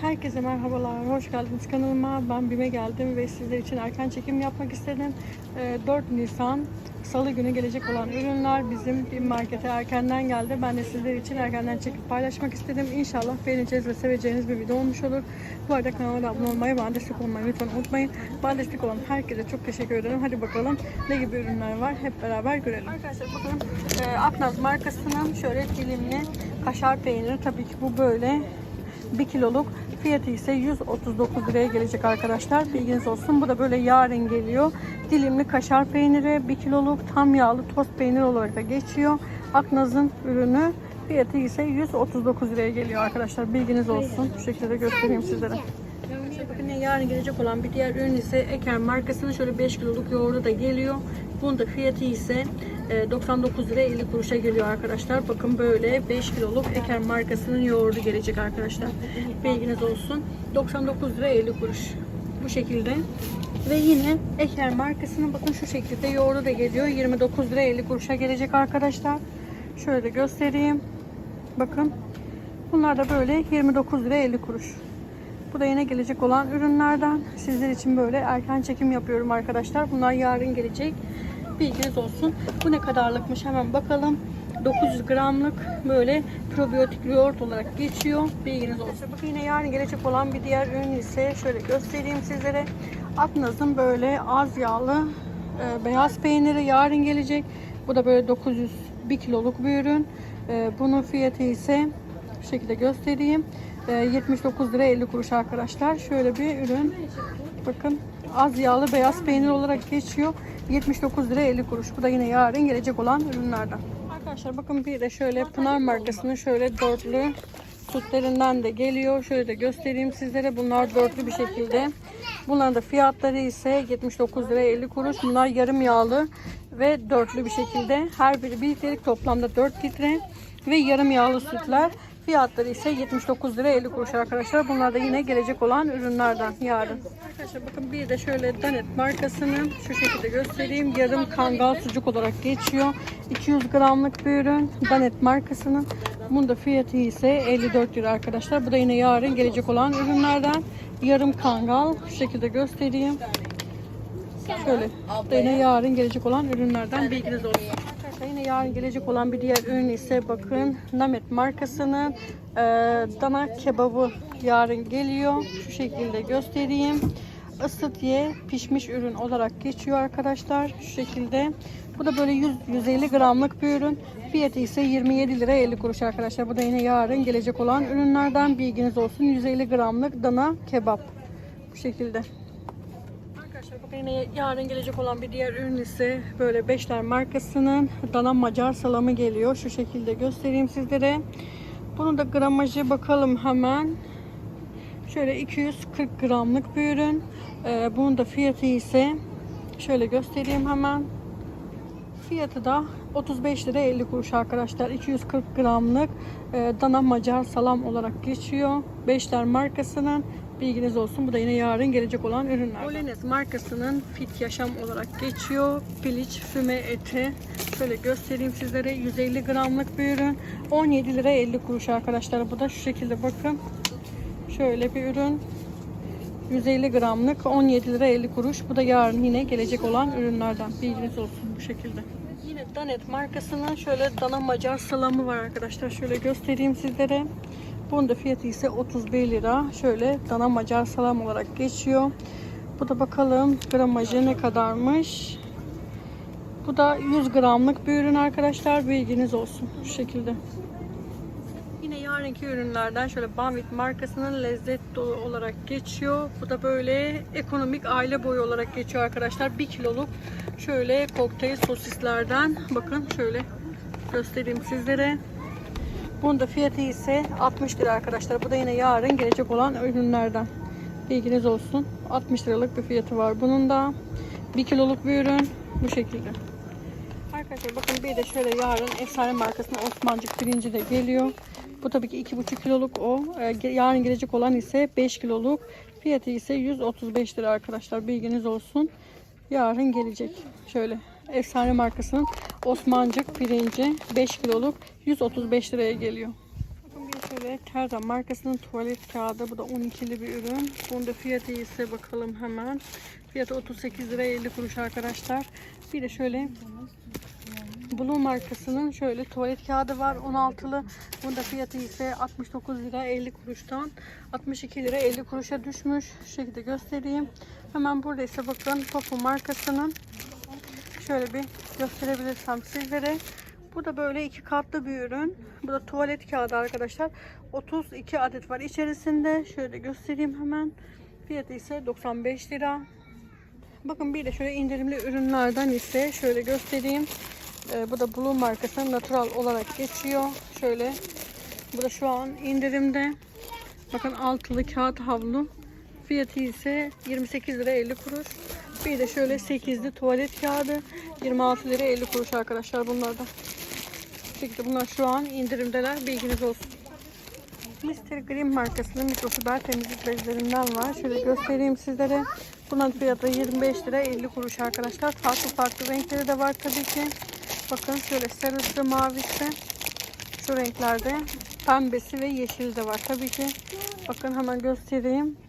Herkese merhabalar, hoş geldiniz kanalıma. Ben BİM'e geldim ve sizler için erken çekim yapmak istedim. Ee, 4 Nisan Salı günü gelecek olan ürünler bizim BİM markete erkenden geldi. Ben de sizler için erkenden çekip paylaşmak istedim. İnşallah beğeneceğiniz ve seveceğiniz bir video olmuş olur. Bu arada kanalıma abone olmayı, bana destek olmayı lütfen unutmayın. Bana destek olan herkese çok teşekkür ederim. Hadi bakalım ne gibi ürünler var hep beraber görelim. Arkadaşlar bakın e, Aknaz markasının şöyle dilimli kaşar peyniri. Tabii ki bu böyle 1 kiloluk fiyatı ise 139 liraya gelecek arkadaşlar. Bilginiz olsun. Bu da böyle yarın geliyor. Dilimli kaşar peyniri 1 kiloluk tam yağlı tost peynir olarak da geçiyor. Aknaz'ın ürünü fiyatı ise 139 liraya geliyor arkadaşlar. Bilginiz olsun. Bu şekilde göstereyim sizlere. Bakın yarın gelecek olan bir diğer ürün ise Eker markasının şöyle 5 kiloluk yoğurdu da geliyor. Bunun da fiyatı ise 99 lira 50 kuruşa geliyor arkadaşlar. Bakın böyle 5 kiloluk Eker markasının yoğurdu gelecek arkadaşlar. Bilginiz olsun. 99 lira 50 kuruş. Bu şekilde. Ve yine Eker markasının bakın şu şekilde yoğurdu da geliyor. 29 lira 50 kuruşa gelecek arkadaşlar. Şöyle göstereyim. Bakın. Bunlar da böyle 29 lira 50 kuruş. Bu da yine gelecek olan ürünlerden. Sizler için böyle erken çekim yapıyorum arkadaşlar. Bunlar yarın gelecek. Bilginiz olsun. Bu ne kadarlıkmış hemen bakalım. 900 gramlık böyle probiyotik yoğurt olarak geçiyor. Bilginiz olsun. Bakın yine yarın gelecek olan bir diğer ürün ise şöyle göstereyim sizlere. Aknaz'ın böyle az yağlı e, beyaz peyniri yarın gelecek. Bu da böyle 900 1 kiloluk bir ürün. E, bunun fiyatı ise şu şekilde göstereyim. E, 79 lira 50 kuruş arkadaşlar. Şöyle bir ürün. Bakın az yağlı beyaz peynir olarak geçiyor. 79 lira 50 kuruş. Bu da yine yarın gelecek olan ürünlerden. Arkadaşlar bakın bir de şöyle Pınar markasının şöyle dörtlü sütlerinden de geliyor. Şöyle de göstereyim sizlere. Bunlar dörtlü bir şekilde. Bunların da fiyatları ise 79 lira 50 kuruş. Bunlar yarım yağlı ve dörtlü bir şekilde. Her biri bir litrelik toplamda 4 litre ve yarım yağlı sütler. Fiyatları ise 79 lira 50 kuruş arkadaşlar. Bunlar da yine gelecek olan ürünlerden yarın. Arkadaşlar bakın bir de şöyle Danet markasının şu şekilde göstereyim. Yarım kangal sucuk olarak geçiyor. 200 gramlık bir ürün. Danet markasının. Bunun da fiyatı ise 54 lira arkadaşlar. Bu da yine yarın gelecek olan ürünlerden. Yarım kangal şu şekilde göstereyim. Şöyle da yine yarın gelecek olan ürünlerden bilginiz olsun. Yarın gelecek olan bir diğer ürün ise bakın Namet markasının e, dana kebabı yarın geliyor. Şu şekilde göstereyim. Isıt ye pişmiş ürün olarak geçiyor arkadaşlar. Şu şekilde. Bu da böyle 100-150 gramlık bir ürün. Fiyatı ise 27 lira 50 kuruş arkadaşlar. Bu da yine yarın gelecek olan ürünlerden bilginiz olsun. 150 gramlık dana kebap. Bu şekilde. Yine yarın gelecek olan bir diğer ürün ise böyle Beşler markasının dana macar salamı geliyor. Şu şekilde göstereyim sizlere. Bunun da gramajı bakalım hemen. Şöyle 240 gramlık bir ürün. Ee, bunun da fiyatı ise şöyle göstereyim hemen. Fiyatı da 35 lira 50 kuruş arkadaşlar. 240 gramlık e, dana macar salam olarak geçiyor. Beşler markasının bilginiz olsun. Bu da yine yarın gelecek olan ürünler. Polines markasının Fit Yaşam olarak geçiyor. Piliç füme eti. Şöyle göstereyim sizlere. 150 gramlık bir ürün. 17 lira 50 kuruş arkadaşlar. Bu da şu şekilde bakın. Şöyle bir ürün. 150 gramlık 17 lira 50 kuruş. Bu da yarın yine gelecek olan ürünlerden. Bilginiz olsun bu şekilde. Yine Danet markasının şöyle dana macar salamı var arkadaşlar. Şöyle göstereyim sizlere. Bunun fiyatı ise 31 lira. Şöyle dana macar salam olarak geçiyor. Bu da bakalım gramajı ne kadarmış. Bu da 100 gramlık bir ürün arkadaşlar. Bilginiz olsun. Şu şekilde. Yine yarınki ürünlerden şöyle Banvit markasının lezzet dolu olarak geçiyor. Bu da böyle ekonomik aile boyu olarak geçiyor arkadaşlar. 1 kiloluk şöyle kokteyl sosislerden bakın şöyle göstereyim sizlere. Bunun da fiyatı ise 60 lira arkadaşlar. Bu da yine yarın gelecek olan ürünlerden. Bilginiz olsun. 60 liralık bir fiyatı var. Bunun da 1 kiloluk bir ürün bu şekilde. Arkadaşlar bakın bir de şöyle yarın efsane markasının Osmancık pirinci de geliyor. Bu tabii ki 2,5 kiloluk o. Ee, yarın gelecek olan ise 5 kiloluk. Fiyatı ise 135 lira arkadaşlar. Bilginiz olsun. Yarın gelecek. Şöyle efsane markasının Osmancık pirinci 5 kiloluk 135 liraya geliyor. Bakın bir şöyle Terza markasının tuvalet kağıdı. Bu da 12'li bir ürün. Bunda fiyatı ise bakalım hemen. Fiyatı 38 lira 50 kuruş arkadaşlar. Bir de şöyle Blue markasının şöyle tuvalet kağıdı var 16'lı. Bunda fiyatı ise 69 lira 50 kuruştan 62 lira 50 kuruşa düşmüş. Şu şekilde göstereyim. Hemen burada ise bakın Tofu markasının şöyle bir gösterebilirsem sizlere. Bu da böyle iki katlı bir ürün. Bu da tuvalet kağıdı arkadaşlar. 32 adet var içerisinde. Şöyle göstereyim hemen. Fiyatı ise 95 lira. Bakın bir de şöyle indirimli ürünlerden ise şöyle göstereyim. Ee, bu da Blue markası natural olarak geçiyor. Şöyle bu da şu an indirimde. Bakın altılı kağıt havlu. Fiyatı ise 28 lira 50 kuruş. Bir de şöyle 8'li tuvalet kağıdı 26 lira 50 kuruş arkadaşlar bunlar da. Bu şekilde bunlar şu an indirimdeler. Bilginiz olsun. Mr. Green markasının mikrofiber temizlik bezlerinden var. Şöyle göstereyim sizlere. Bunun fiyatı 25 lira 50 kuruş arkadaşlar. Farklı farklı renkleri de var tabii ki. Bakın şöyle sarısı, mavisi şu renklerde. Pembesi ve yeşil de var tabii ki. Bakın hemen göstereyim.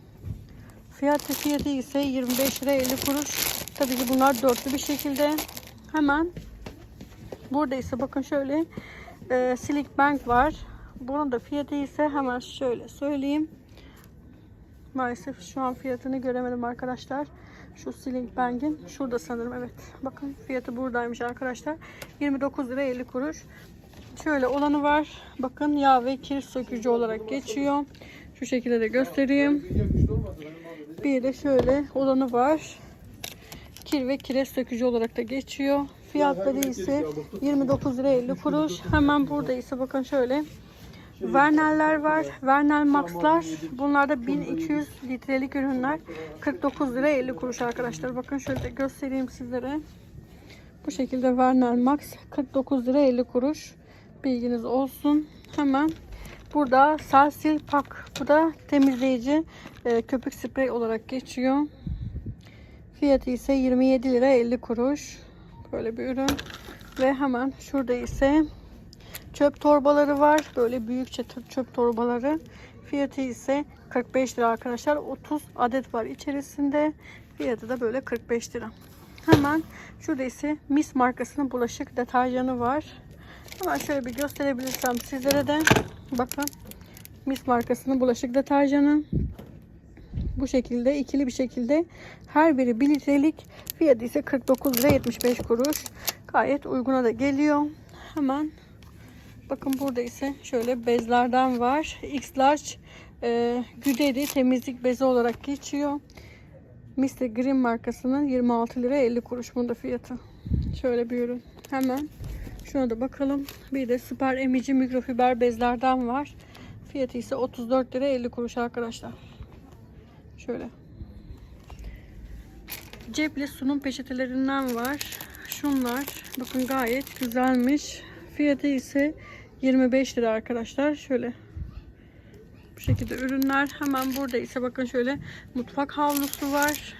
Fiyatı fiyatı ise 25 lira 50 kuruş. Tabii ki bunlar dörtlü bir şekilde. Hemen burada ise bakın şöyle e, Slick Bank var. Bunun da fiyatı ise hemen şöyle söyleyeyim. Maalesef şu an fiyatını göremedim arkadaşlar. Şu Slick Bank'in şurada sanırım evet. Bakın fiyatı buradaymış arkadaşlar. 29 lira 50 kuruş. Şöyle olanı var. Bakın yağ ve kir sökücü olarak geçiyor. Şu şekilde de göstereyim. Bir de şöyle olanı var. Kir ve kireç sökücü olarak da geçiyor. Fiyatları ise 29 lira 50 kuruş. Hemen burada ise bakın şöyle Verneller var. Vernel Max'lar. Bunlar da 1200 litrelik ürünler. 49 lira 50 kuruş arkadaşlar. Bakın şöyle de göstereyim sizlere. Bu şekilde Vernel Max 49 lira 50 kuruş. Bilginiz olsun. Hemen burada Salsil Pak. Bu da temizleyici e, köpük sprey olarak geçiyor. Fiyatı ise 27 lira 50 kuruş. Böyle bir ürün. Ve hemen şurada ise çöp torbaları var. Böyle büyükçe çöp torbaları. Fiyatı ise 45 lira arkadaşlar. 30 adet var içerisinde. Fiyatı da böyle 45 lira. Hemen şurada ise Mis markasının bulaşık deterjanı var. Hemen şöyle bir gösterebilirsem sizlere de. Bakın. Mis markasının bulaşık deterjanı. Bu şekilde ikili bir şekilde her biri 1 litrelik fiyatı ise 49 lira 75 kuruş. Gayet uyguna da geliyor. Hemen bakın burada ise şöyle bezlerden var. X large e, güderi temizlik bezi olarak geçiyor. Mr. Green markasının 26 lira 50 kuruş bunda fiyatı. Şöyle bir ürün. Hemen şuna da bakalım. Bir de süper emici mikrofiber bezlerden var. Fiyatı ise 34 lira 50 kuruş arkadaşlar. Şöyle. Cepli sunum peçetelerinden var. Şunlar bakın gayet güzelmiş. Fiyatı ise 25 lira arkadaşlar. Şöyle bu şekilde ürünler. Hemen burada ise bakın şöyle mutfak havlusu var.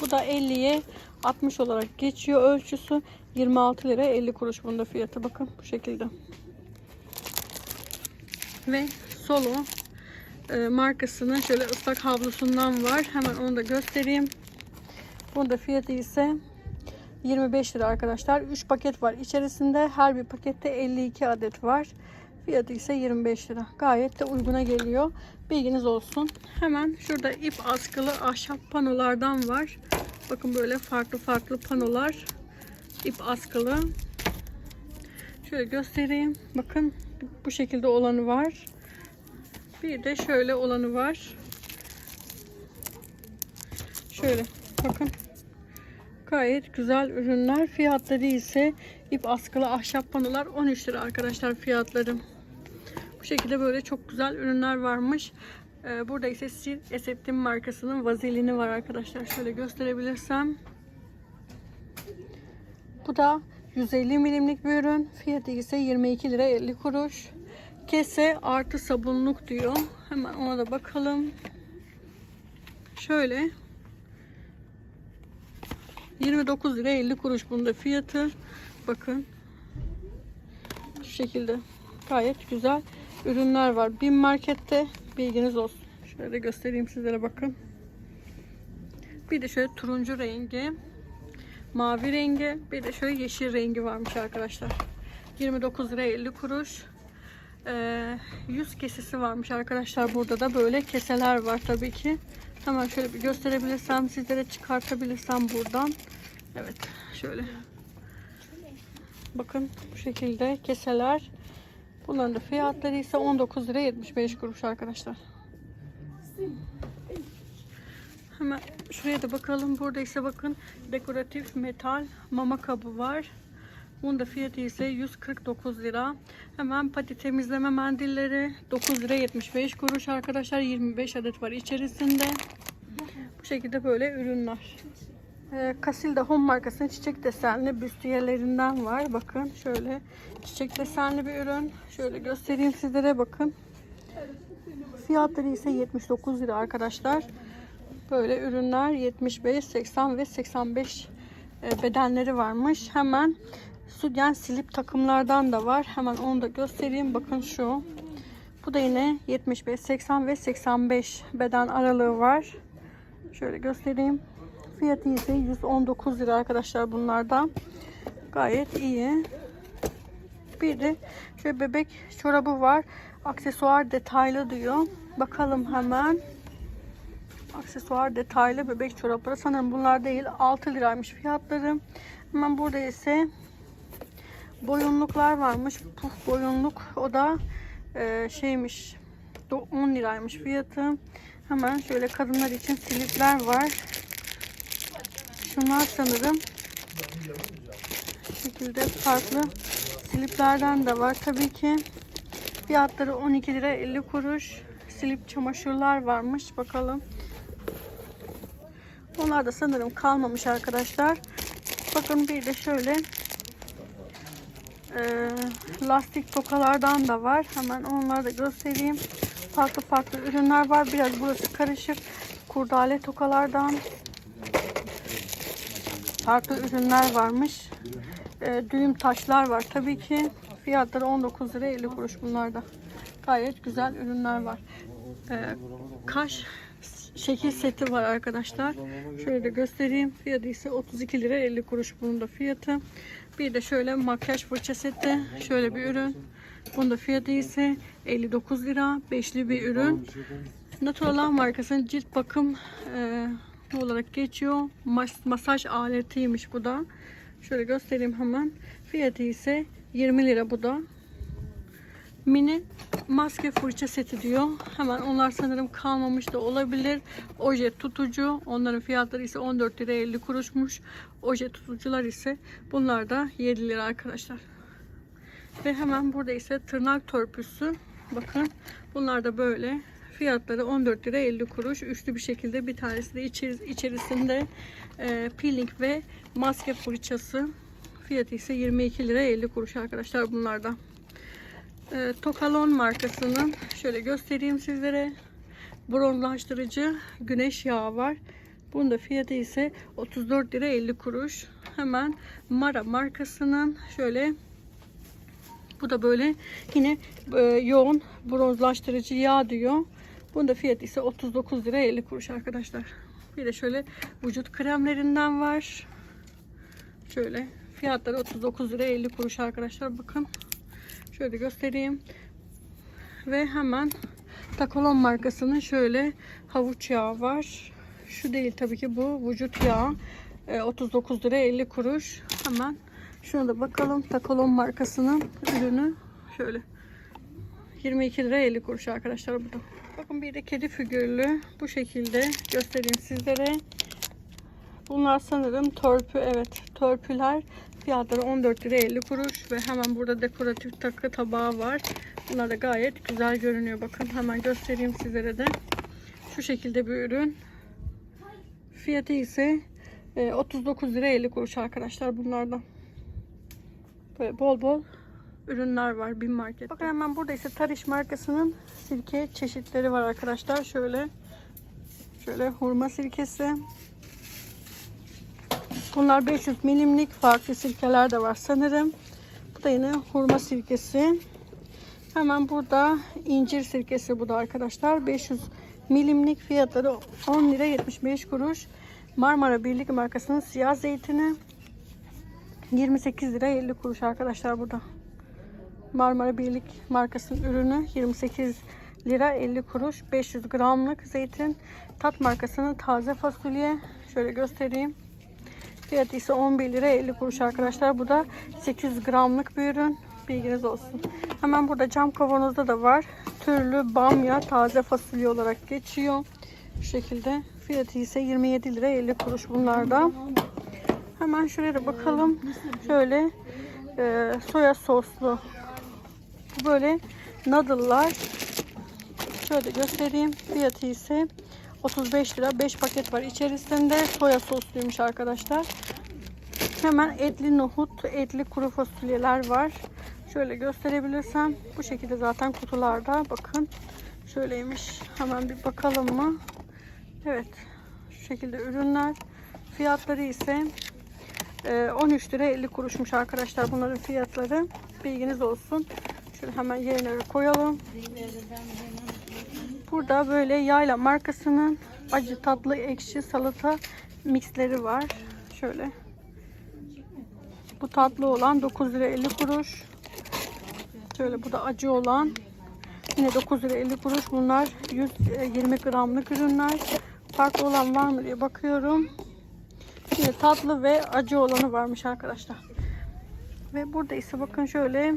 Bu da 50'ye 60 olarak geçiyor ölçüsü. 26 lira 50 kuruş bunda fiyatı. Bakın bu şekilde. Ve Solo e, markasının şöyle ıslak havlusundan var. Hemen onu da göstereyim. Bunda fiyatı ise 25 lira arkadaşlar. 3 paket var içerisinde. Her bir pakette 52 adet var. Fiyatı ise 25 lira. Gayet de uyguna geliyor. Bilginiz olsun. Hemen şurada ip askılı ahşap panolardan var. Bakın böyle farklı farklı panolar. İp askılı. Şöyle göstereyim. Bakın bu şekilde olanı var. Bir de şöyle olanı var. Şöyle bakın. Gayet güzel ürünler. Fiyatları ise ip askılı ahşap panolar 13 lira arkadaşlar fiyatları. Bu şekilde böyle çok güzel ürünler varmış. Ee, Burada ise Sil Esettin markasının vazelini var arkadaşlar. Şöyle gösterebilirsem. Bu da 150 milimlik bir ürün. Fiyatı ise 22 lira 50 kuruş. Kese artı sabunluk diyor. Hemen ona da bakalım. Şöyle 29 lira 50 kuruş bunda fiyatı. Bakın. Şu şekilde. Gayet güzel ürünler var. Bin markette bilginiz olsun. Şöyle göstereyim sizlere bakın. Bir de şöyle turuncu rengi, mavi rengi, bir de şöyle yeşil rengi varmış arkadaşlar. 29 lira 50 kuruş. Ee, yüz kesesi varmış arkadaşlar. Burada da böyle keseler var tabii ki. Hemen şöyle bir gösterebilirsem sizlere çıkartabilirsem buradan. Evet şöyle. Bakın bu şekilde keseler. Bunların da fiyatları ise 19 lira 75 kuruş arkadaşlar. Hemen şuraya da bakalım. Burada ise bakın dekoratif metal mama kabı var. Bunun da fiyatı ise 149 lira. Hemen pati temizleme mendilleri 9 lira 75 kuruş arkadaşlar. 25 adet var içerisinde. Bu şekilde böyle ürünler. Ee, Casilda Home markasının çiçek desenli büstiyelerinden var. Bakın şöyle çiçek desenli bir ürün. Şöyle göstereyim sizlere bakın. Fiyatları ise 79 lira arkadaşlar. Böyle ürünler 75, 80 ve 85 e, bedenleri varmış. Hemen sütyen silip takımlardan da var. Hemen onu da göstereyim. Bakın şu. Bu da yine 75, 80 ve 85 beden aralığı var. Şöyle göstereyim. Fiyatı ise 119 lira arkadaşlar bunlardan. Gayet iyi. Bir de şöyle bebek çorabı var. Aksesuar detaylı diyor. Bakalım hemen. Aksesuar detaylı bebek çorapları. Sanırım bunlar değil. 6 liraymış fiyatları. Hemen burada ise boyunluklar varmış. Puf boyunluk. O da e, şeymiş. do- 10 liraymış fiyatı. Hemen şöyle kadınlar için silipler var. Şunlar sanırım şekilde farklı siliplerden de var. Tabii ki fiyatları 12 lira 50 kuruş. Silip çamaşırlar varmış. Bakalım. Onlar da sanırım kalmamış arkadaşlar. Bakın bir de şöyle e, lastik tokalardan da var. Hemen onları da göstereyim. Farklı farklı ürünler var. Biraz burası karışık. Kurdale tokalardan farklı ürünler varmış. E, düğüm taşlar var. Tabii ki fiyatları 19 lira 50 kuruş bunlarda. Gayet güzel ürünler var. E, kaş şekil seti var arkadaşlar. Şöyle de göstereyim. Fiyatı ise 32 lira 50 kuruş bunun da fiyatı. Bir de şöyle makyaj fırça seti. Şöyle bir ürün. Bunun da fiyatı ise 59 lira. Beşli bir ürün. Naturalan markasının cilt bakım e, olarak geçiyor. Mas- masaj aletiymiş bu da. Şöyle göstereyim hemen. Fiyatı ise 20 lira bu da. Mini maske fırça seti diyor. Hemen onlar sanırım kalmamış da olabilir. Oje tutucu. Onların fiyatları ise 14 lira 50 kuruşmuş. Oje tutucular ise bunlar da 7 lira arkadaşlar. Ve hemen burada ise tırnak törpüsü. Bakın bunlar da böyle. Fiyatları 14 lira 50 kuruş. Üçlü bir şekilde bir tanesi de içeri- içerisinde e, peeling ve maske fırçası. Fiyatı ise 22 lira 50 kuruş arkadaşlar bunlardan. E, Tokalon markasının şöyle göstereyim sizlere. Bronzlaştırıcı güneş yağı var. Bunun da fiyatı ise 34 lira 50 kuruş. Hemen Mara markasının şöyle bu da böyle yine e, yoğun bronzlaştırıcı yağ diyor. Bunun da fiyatı ise 39 lira 50 kuruş arkadaşlar. Bir de şöyle vücut kremlerinden var. Şöyle fiyatları 39 lira 50 kuruş arkadaşlar. Bakın. Şöyle göstereyim. Ve hemen Takolon markasının şöyle havuç yağı var. Şu değil tabii ki bu vücut yağı. E, 39 lira 50 kuruş. Hemen şuna da bakalım. Takolon markasının ürünü şöyle. 22 lira 50 kuruş arkadaşlar bu da. Bakın bir de kedi figürlü bu şekilde göstereyim sizlere. Bunlar sanırım törpü evet törpüler fiyatları 14 lira 50 kuruş ve hemen burada dekoratif takı tabağı var. Bunlar da gayet güzel görünüyor. Bakın hemen göstereyim sizlere de. Şu şekilde bir ürün. Fiyatı ise e, 39 lira 50 kuruş arkadaşlar bunlardan. Böyle bol bol ürünler var bin market. Bakın hemen burada ise Tariş markasının sirke çeşitleri var arkadaşlar. Şöyle şöyle hurma sirkesi. Bunlar 500 milimlik farklı sirkeler de var sanırım. Bu da yine hurma sirkesi. Hemen burada incir sirkesi bu da arkadaşlar. 500 milimlik fiyatları 10 lira 75 kuruş. Marmara Birlik markasının siyah zeytini 28 lira 50 kuruş arkadaşlar burada. Marmara Birlik markasının ürünü 28 lira 50 kuruş. 500 gramlık zeytin. Tat markasının taze fasulye. Şöyle göstereyim. Fiyatı ise 11 lira 50 kuruş arkadaşlar. Bu da 800 gramlık bir ürün. Bilginiz olsun. Hemen burada cam kavanozda da var. Türlü bamya taze fasulye olarak geçiyor. Şu şekilde. Fiyatı ise 27 lira 50 kuruş bunlarda. Hemen şuraya bakalım. Şöyle e, soya soslu böyle noodle'lar. Şöyle göstereyim. Fiyatı ise 35 lira. 5 paket var içerisinde. Soya sosluymuş arkadaşlar. Hemen etli nohut, etli kuru fasulyeler var. Şöyle gösterebilirsem. Bu şekilde zaten kutularda. Bakın. Şöyleymiş. Hemen bir bakalım mı? Evet. Şu şekilde ürünler. Fiyatları ise e, 13 lira 50 kuruşmuş arkadaşlar. Bunların fiyatları. Bilginiz olsun. Şöyle hemen yerine koyalım. Burada böyle yayla markasının acı tatlı ekşi salata mixleri var. Şöyle. Bu tatlı olan 9 lira 50 kuruş. Şöyle bu da acı olan yine 9 lira 50 kuruş. Bunlar 120 gramlık ürünler. Farklı olan var mı diye bakıyorum. Yine tatlı ve acı olanı varmış arkadaşlar. Ve burada ise bakın şöyle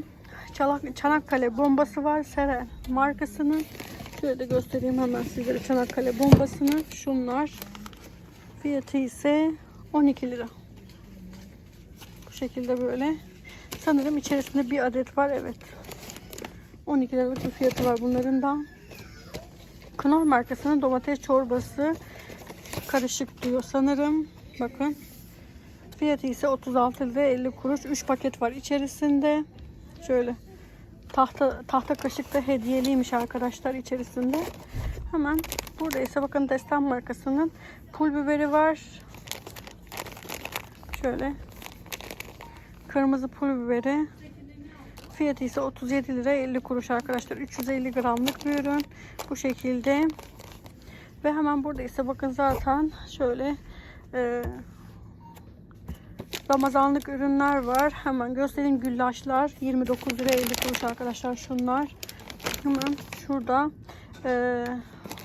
Çanakkale bombası var. Seren markasının. Şöyle göstereyim hemen sizlere Çanakkale bombasını. Şunlar. Fiyatı ise 12 lira. Bu şekilde böyle. Sanırım içerisinde bir adet var. Evet. 12 liralık bir fiyatı var bunların da. Knorr markasının domates çorbası karışık diyor sanırım. Bakın. Fiyatı ise 36 lira 50 kuruş. 3 paket var içerisinde. Şöyle tahta tahta kaşık da hediyeliymiş arkadaşlar içerisinde. Hemen burada ise bakın Destan markasının pul biberi var. Şöyle kırmızı pul biberi. Fiyatı ise 37 lira 50 kuruş arkadaşlar. 350 gramlık bir ürün. Bu şekilde. Ve hemen burada ise bakın zaten şöyle e, Ramazanlık ürünler var. Hemen göstereyim güllaçlar. 29 lira 50 kuruş arkadaşlar şunlar. Hemen şurada e,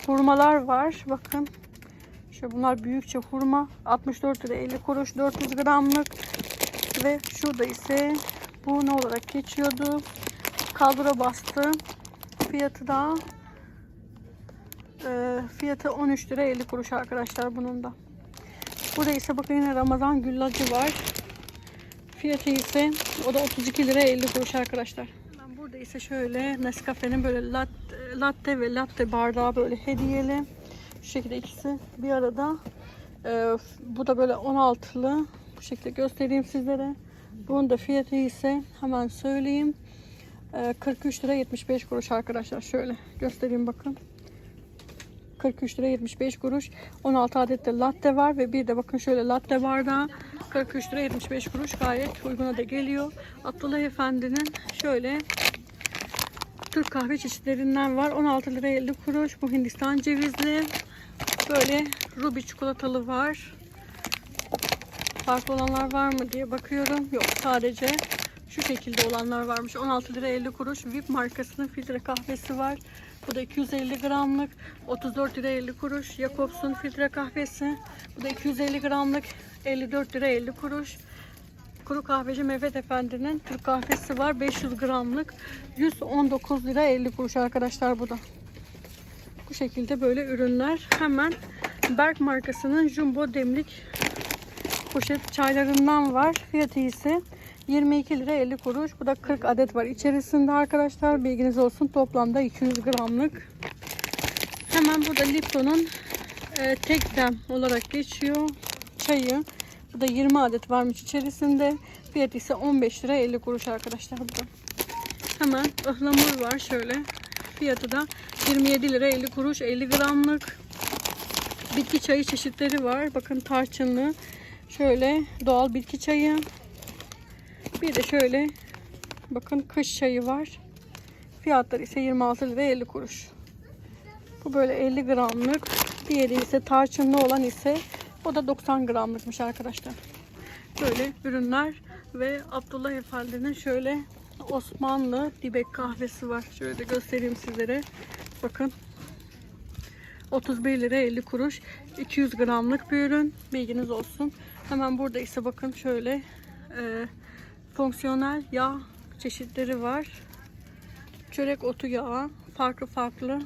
hurmalar var. Bakın. Şu bunlar büyükçe hurma. 64 lira 50 kuruş. 400 gramlık. Ve şurada ise bu ne olarak geçiyordu? Kaldıra bastı. Fiyatı da e, fiyatı 13 lira 50 kuruş arkadaşlar bunun da. Burada ise bakın yine Ramazan güllacı var. Fiyatı ise o da 32 lira 50 kuruş arkadaşlar. Hemen burada ise şöyle Nescafe'nin böyle latte, latte ve latte bardağı böyle hediyeli. Şu şekilde ikisi bir arada. Ee, bu da böyle 16'lı. Bu şekilde göstereyim sizlere. Bunun da fiyatı ise hemen söyleyeyim. Ee, 43 lira 75 kuruş arkadaşlar. Şöyle göstereyim bakın. 43 lira 75 kuruş. 16 adet de latte var ve bir de bakın şöyle latte bardağı 43 lira 75 kuruş gayet uyguna da geliyor. Abdullah Efendi'nin şöyle Türk kahve çeşitlerinden var. 16 lira 50 kuruş. Bu Hindistan cevizli. Böyle ruby çikolatalı var. Farklı olanlar var mı diye bakıyorum. Yok sadece şu şekilde olanlar varmış. 16 lira 50 kuruş. VIP markasının filtre kahvesi var. Bu da 250 gramlık. 34 lira 50 kuruş. Jacobs'un filtre kahvesi. Bu da 250 gramlık. 54 lira 50 kuruş. Kuru kahveci Mehmet Efendi'nin Türk kahvesi var. 500 gramlık. 119 lira 50 kuruş arkadaşlar bu da. Bu şekilde böyle ürünler. Hemen Berk markasının Jumbo demlik poşet çaylarından var. Fiyatı ise 22 lira 50 kuruş. Bu da 40 adet var içerisinde arkadaşlar. Bilginiz olsun. Toplamda 200 gramlık. Hemen burada Lipton'un e, tek dem olarak geçiyor. Çayı. Bu da 20 adet varmış içerisinde. Fiyatı ise 15 lira 50 kuruş arkadaşlar bu da. Hemen ıhlamur var şöyle. Fiyatı da 27 lira 50 kuruş 50 gramlık. Bitki çayı çeşitleri var. Bakın tarçınlı. Şöyle doğal bitki çayı. Bir de şöyle bakın kış çayı var. Fiyatları ise 26 lira 50 kuruş. Bu böyle 50 gramlık. Diğeri ise tarçınlı olan ise o da 90 gramlıkmış arkadaşlar. Böyle ürünler ve Abdullah Efendi'nin şöyle Osmanlı dibek kahvesi var. Şöyle de göstereyim sizlere. Bakın 31 lira 50 kuruş 200 gramlık bir ürün bilginiz olsun hemen burada ise bakın şöyle e, fonksiyonel yağ çeşitleri var çörek otu yağı farklı farklı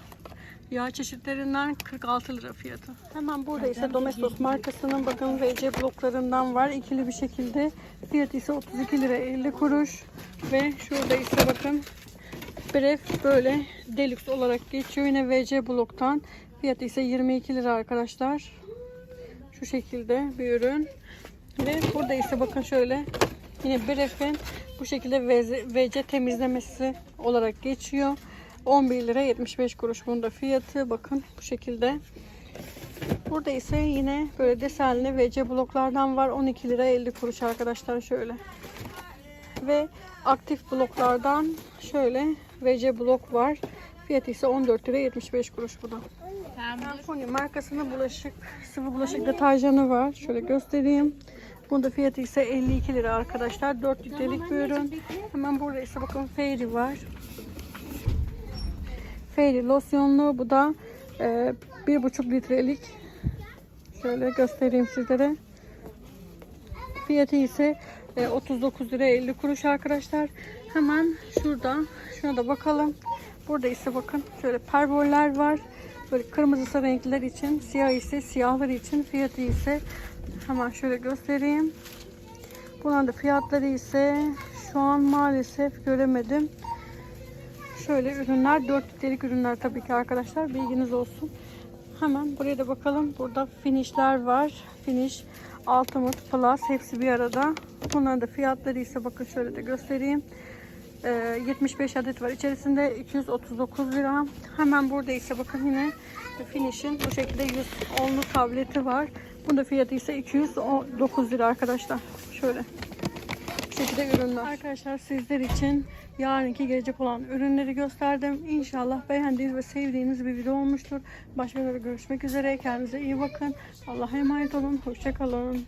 yağ çeşitlerinden 46 lira fiyatı hemen burada ise Domestos markasının bakın VC bloklarından var ikili bir şekilde fiyatı ise 32 lira 50 kuruş ve şurada ise bakın Bref böyle deluxe olarak geçiyor. Yine VC bloktan. Fiyatı ise 22 lira arkadaşlar. Şu şekilde bir ürün. Ve burada ise bakın şöyle yine Bref'in bu şekilde VC, temizlemesi olarak geçiyor. 11 lira 75 kuruş bunun da fiyatı. Bakın bu şekilde. Burada ise yine böyle desenli VC bloklardan var. 12 lira 50 kuruş arkadaşlar şöyle ve aktif bloklardan şöyle VC blok var. Fiyatı ise 14 lira 75 kuruş bu da. Pony markasının bulaşık, sıvı bulaşık deterjanı var. Şöyle göstereyim. Bunda fiyatı ise 52 lira arkadaşlar. 4 litrelik bir ürün. Hemen burada ise bakın Fairy var. Fairy losyonlu. Bu da e, 1,5 litrelik. Şöyle göstereyim sizlere. Fiyatı ise e, 39 lira 50 kuruş arkadaşlar. Hemen şurada şuna da bakalım. Burada ise bakın şöyle pervoller var. Böyle kırmızısı renkler için, siyah ise siyahlar için fiyatı ise hemen şöyle göstereyim. Bunların da fiyatları ise şu an maalesef göremedim. Şöyle ürünler 4 litrelik ürünler tabii ki arkadaşlar bilginiz olsun. Hemen buraya da bakalım. Burada finishler var. Finish Ultimate Plus hepsi bir arada. Bunların da fiyatları ise bakın şöyle de göstereyim. Ee, 75 adet var. İçerisinde 239 lira. Hemen burada ise bakın yine Finish'in bu şekilde 110'lu tableti var. Bunda fiyatı ise 209 lira arkadaşlar. Şöyle şekilde ürünler. Arkadaşlar sizler için yarınki gelecek olan ürünleri gösterdim. İnşallah beğendiğiniz ve sevdiğiniz bir video olmuştur. Başka görüşmek üzere. Kendinize iyi bakın. Allah'a emanet olun. Hoşçakalın.